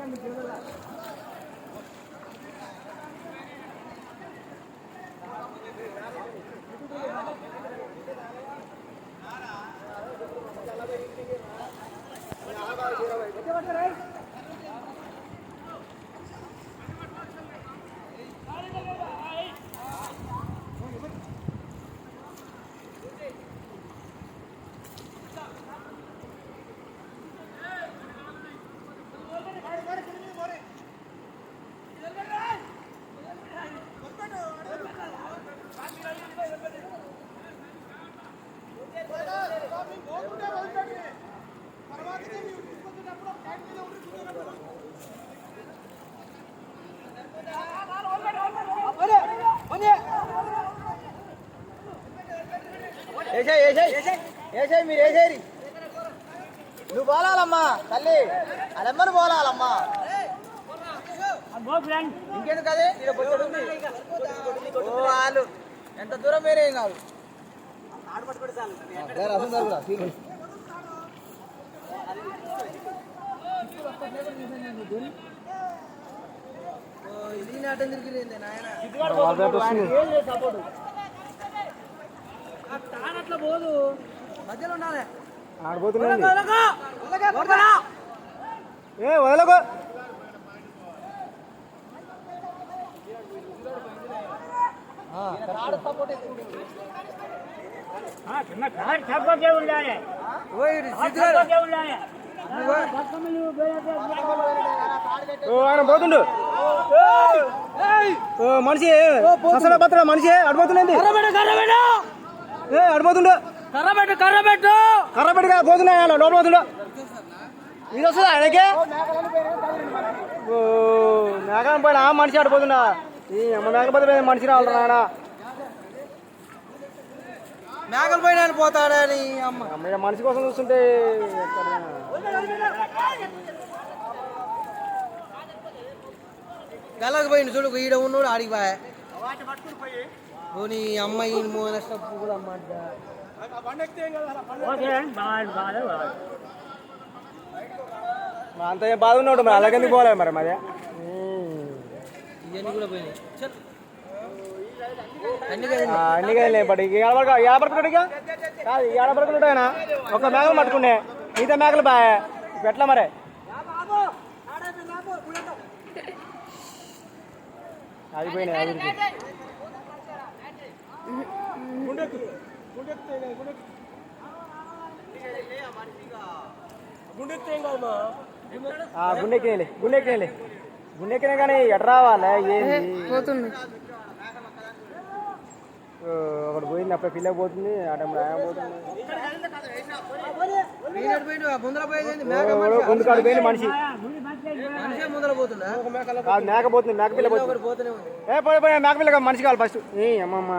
那你觉得呢？వేసాయి వేసాయి వేసాయి మీరు వేసేరి నువ్వు పోలాలమ్మా తల్లి. అదమ్మని పోలాలమ్మా ఇంకెందుకు అదే? ఉంది. ఓ వాళ్ళు. ఎంత దూరం వేరే ఏం కాదు అదే రసం జరుగుదా? తీరు. ఓ, ఇది నాటం తిరిగింది నాయన తానట్ల పోదు. మధ్యలో ఉండాలి. వదలకో. ఏ వదలకు. ఆయన పోతుండు. మనిషి మనిషి అడిపోతుందండి ఏ అడిపోతుండు కర్రబెట్టు కర్రబెట్టు. కర్ర పెట్టుగా పోతున్నాయి ఆయన లోపల పోతుండు. ఇది వస్తుందా ఆయనకే? ఓ మేకం పోయిన ఆ మనిషి ఆడిపోతుండా ఈ అమ్మ మేకపోతే పోయిన మనిషి రావాలి నాయన. మేకలు పైన పోతాడని అమ్మ? మనిషి కోసం చూస్తుంటే? గల్లకు పోయింది చూడు ఈడ ఉన్నాడు ఆడికి పోయా. ఓ నీ అమ్మాయి మోన స్టప్పు కూడా అమ్మాట అంత ఏం బాధ ఉన్నాడు మరి అలాగెందుకు పోలే మరి మరి? ఇవన్నీ కూడా పోయినాయి. చల్. అన్ని కదండి బట్ ఏడబడక ఏడబడుకున్నాడు ఇక? కాదు ఏడబడుకున్నాడు ఆయన. ఒక మేకలు పట్టుకునే మిగతా మేకలు బా ఎట్లా మరి? అది పోయినాయి అది పోయినాయి. ఆ, గుండెక్కినాయిలే గుండెక్కినాయిలే గుండెక్కినా కానీ ఎట రావాలా ఏంది పోతుంది ఓ, ఒకటి పోయింది అప్పుడు పిల్ల పోతుంది అటు ఆయన కాడు పోయింది మనిషి. మనిషే. మేక పోతుంది. మేక పిల్ల పోతుంది. ఏ పోయి పోయి మేక పిల్ల మనిషి కావాలి ఫస్ట్ ఏ అమ్మమ్మ.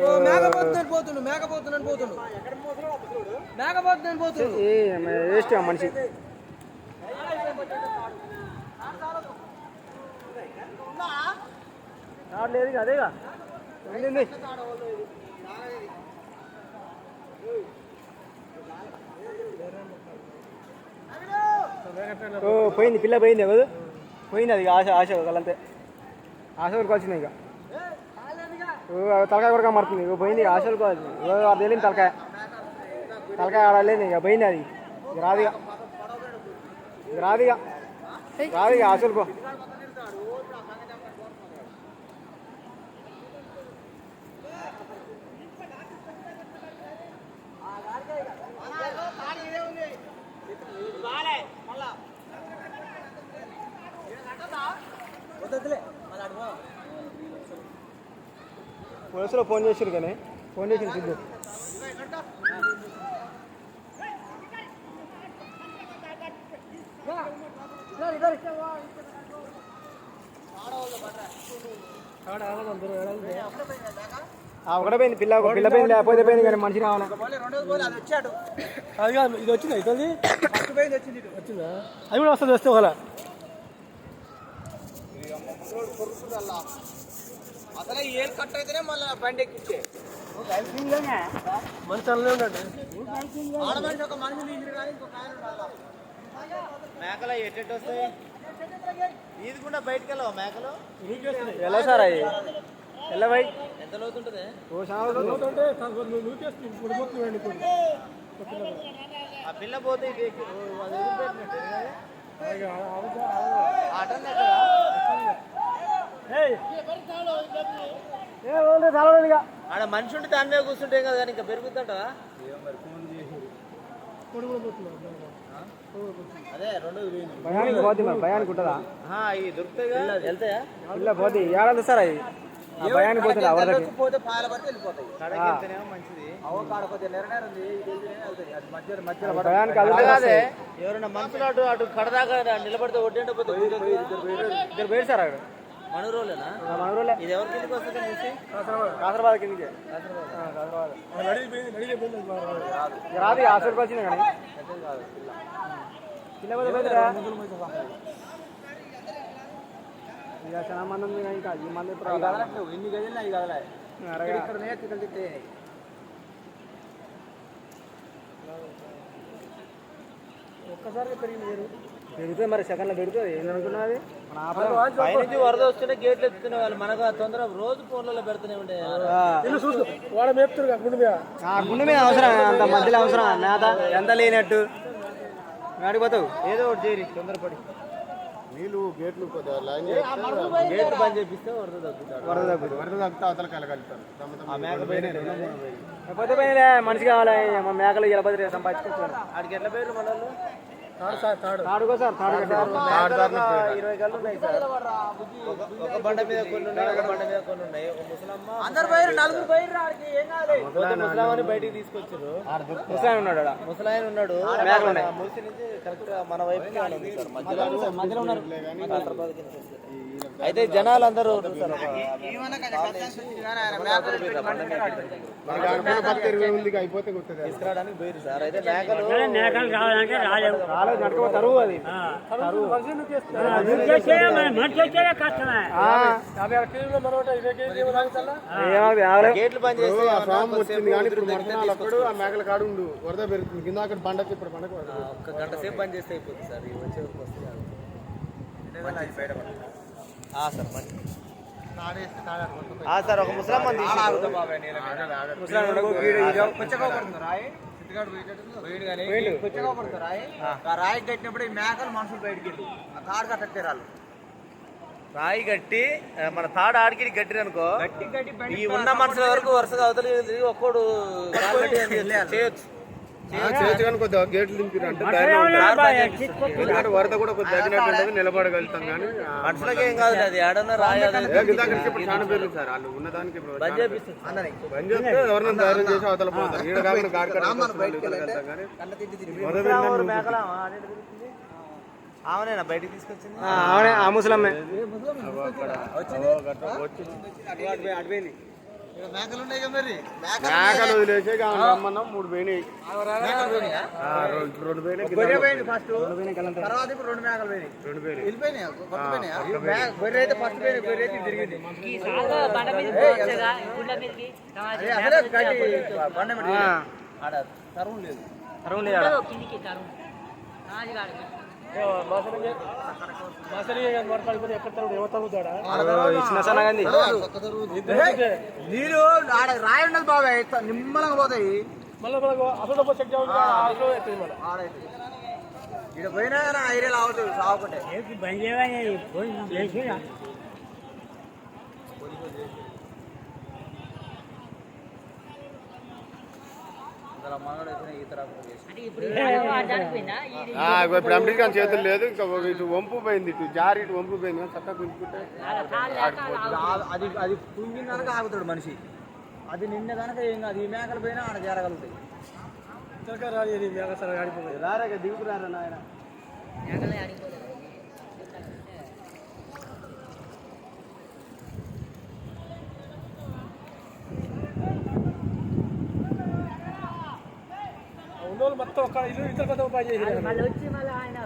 ఓ మేక పోతుందని పోతుండు మేక పోతుందని పోతుండు మేక పోతుందని పోతుండు ఏ అమ్మ, వేస్ట్ ఆ మనిషి రావట్లేదు ఇక అదేగా ఏంది? ఓ పోయింది పిల్ల పోయింది కదా పోయింది అది ఆశ ఆశ వాళ్ళంతే. ఆశ వరకు వచ్చింది ఇక. తలకాయ కొరక మారుతుంది. ఇక పోయింది ఆశ వరకు వచ్చింది. అది వెళ్ళింది తలకాయ. తలకాయ ఆడలేదు ఇక పోయింది అది. రాదిగా రాదిగా రాదిగా ఆశలకు వద్దొద్దులే పోలీసులో ఫోన్ చేసిరు కానీ. ఫోన్ చేసింది సిద్ధు ఒకటే పోయింది పిల్ల ఒక పిల్ల పోయింది లేకపోతే పోయింది కానీ మనిషి రావాలి? పోలే, రెండోది పోలే, అది వచ్చాడు. అది కాదు ఇది వచ్చింది? ఇది వచ్చింది ఇటు. వచ్చిందా? అది కూడా వస్తుంది వస్తే ఒకవేళ అసలే ఏం కట్ అయితేనే మళ్ళీ బండి ఎక్కించే. మనిషి అలానే ఉన్నాడు ఆడ మనిషి ఒక మనిషి తీసిరు కానీ ఇంకొక ఆయన ఉండాలా. మేకలు ఎట్టెట్టు వస్తాయి? ఇది కూడా బయటకు వెళ్ళవా మేకలు? ఎలా సార్ అవి? ఎలా భయ్ ఎంత లోతుంటుంది ఓ చాలా ఆ పిల్ల పోతే ఓ, అటన్న ఎక్కడా? ఆడ మనిషి ఉంటే దాని మీద కూర్చుంటే కదా ఇంకా పెరుగుతుంట అదే రెండు భయానికి పోతే మరి భయానికి ఉంటుందా అవి దొరుకుతాయి వెళ్తాయా పిల్ల పోతే ఏడాది సార్ అవి ఆ భయానికి పోతుంది ఎవరికి పోతే పాల పడితే వెళ్ళిపోతాయి మంచిది అవ నెరనేర ఉంది వెళ్తాయి అది మధ్యలో మధ్యలో. భయానికి ఎవరైనా మనుషులు అటు అటు కడదాకా నిలబడితే ఒడ్డంటే పోతే ఇద్దరు పోయి సార్ అక్కడ మన రోజులేనా ఆ, మన ఊళ్ళో ఇది ఎవరి కిందకి వస్తుంది మూసి కాసరబాద్ కిందకి. కాసరబాద్ రాదు హాస్పిటల్కి వచ్చింది కానీ పోతుందా? ఇక చాలా మంది ఉంది ఇంకా ఈ మంది ఎన్ని గదిలినా అవి అరగా. ఇక్కడ ఇక్కడ తిట్టే. ఒక్కసారి పెరిగింది పెరుగుతుంది మరి సెకండ్లో పెరుగుతుంది ఏం అనుకున్నది. పైనుంచి వరద వస్తూనే గేట్లు ఎత్తుకునే వాళ్ళు. మనకు తొందర రోజు ఫోన్లలో పెడుతూనే ఉండే. ఆ. ఆ గుండె మీద అవసరం. అంత మధ్యలో అవసరం. నేత ఎంత లేనట్టు. ఆడిపోతావు ఏదో ఒకటి చేరి తొందరపడి. నీళ్ళు గేట్లు గేట్లు బంద్ చేపిస్తే వరద తగ్గుతాడు. వరద తగ్గుతుంది వరద తగ్గితే అవతల కలగలుగుతారు మనిషి కావాలి? మా మేకలు ఇలా బదిలీ సంపాదించుకుంటున్నారు. ఆడికి ఎట్లా పేర్లు మన బండ మీద కొన్ని ఉన్నాయి ఒక బండ మీద కొన్ని ఉన్నాయి. ఒక ముసలమ్మ అందరు పోయారు నలుగురు పోయారు ఆడికి ఏం కాదు పోతే ముసలామని బయటికి తీసుకొచ్చారు. ముసాయి ఉన్నాడు. ముసలాయన ఉన్నాడు. మన మూసి నుంచి కరెక్ట్ మన వైపుకి ఉంది సార్. మధ్యలో మధ్యలో ఉన్నారు. అయితే జనాలు అందరూ ఉన్నారు సార్ ఒక మనకి ఆడపిల్ల భర్త ఇరవై ఉంది ఇక అయిపోతే కొత్తది. తీసుకురావడానికి పోయారు సార్. అయితే మేకలు రాలేదు నడకపోతే తరువు అది. ఏమవుతుంది ఆగలేవు. గేట్లు బంద్ చేస్తే స్వామి వచ్చింది కానీ ఇప్పుడు మరుసనాలు అప్పుడు ఆ మేకల వరద పెరుగుతుంది. కింద అక్కడ పండకి ఇప్పుడు పండగ ఒక గంట సేపు బంద్ చేస్తే అయిపోతుంది సార్. వచ్చే వరకు వస్తే చాలు. ఆ సార్ మంచి. సార్ ఒక ముసలమ్మ. రాయి? కట్టినప్పుడు ఈ మేకలు మనుషులు బయటికి వెళ్ళి. ఆ తాడు కట్టే రాళ్ళు. రాయి కట్టి మన తాడు ఆడికి గట్టిరు అనుకో ఈ ఉన్న మనుషుల వరకు వరుసగా అవతలి ఒక్కడు చేయొచ్చు. వరద కూడా కొద్దిగా తగ్గినట్టు నిలబడగలుగుతాం కానీ ఏం కాదు అది చాలా సార్ వాళ్ళు ఉన్నదానికి బంద్ చేస్తే ఎవరైనా చేసి అవతల పోతారు. ఈడ కాకుండా గాడి కానీ. బయటికి తీసుకొచ్చింది. ఆ, ముసలమ్మే. మేకలు వదిలేసి రమ్మన్నాం మూడు పోయినాయి. ఆ, రెండు పోయినాయి ఫస్ట్ తర్వాత ఇప్పుడు రెండు మేకలు పోయినాయి. రెండు పోయినాయి. వెళ్ళిపోయినాయి? గొర్రె అయితే ఫస్ట్ పోయినాయి గొర్రె అయితే తిరిగింది. అసలే బండ మీద తరువు లేదు. తరువు లేదు. కిందికి తరువు. అది కాదు అదో ఇచ్చిన సన్నగంది నీళ్ళు ఆడ రాయి ఉండదు బాబాయ్ నిమ్మలంగా పోతాయి. ఆడైతే ఇక్కడ పోయినా ఏరియాలో అవుతుంది సాగుకుంటే. మనోడు వచ్చిన ఈత రాకుండా చేసి అంటే ఇప్పుడు అమెరికా చేతులు లేదు ఇంకా ఇటు వంపు పోయింది ఇటు జారి ఇటు వంపు పోయింది చక్కగా ఆ- అది అది కుంగిన కనుక ఆగుతాడు మనిషి. అది నిన్న కనుక ఏం కాదు ఈ మేకలు పోయినా ఆడ జరగలుగుతాయి. రారా ఇక దిగుతురారా నాయన? మేకలే ఆడిపోలేదు మళ్ళీ వచ్చి మళ్ళీ ఆయన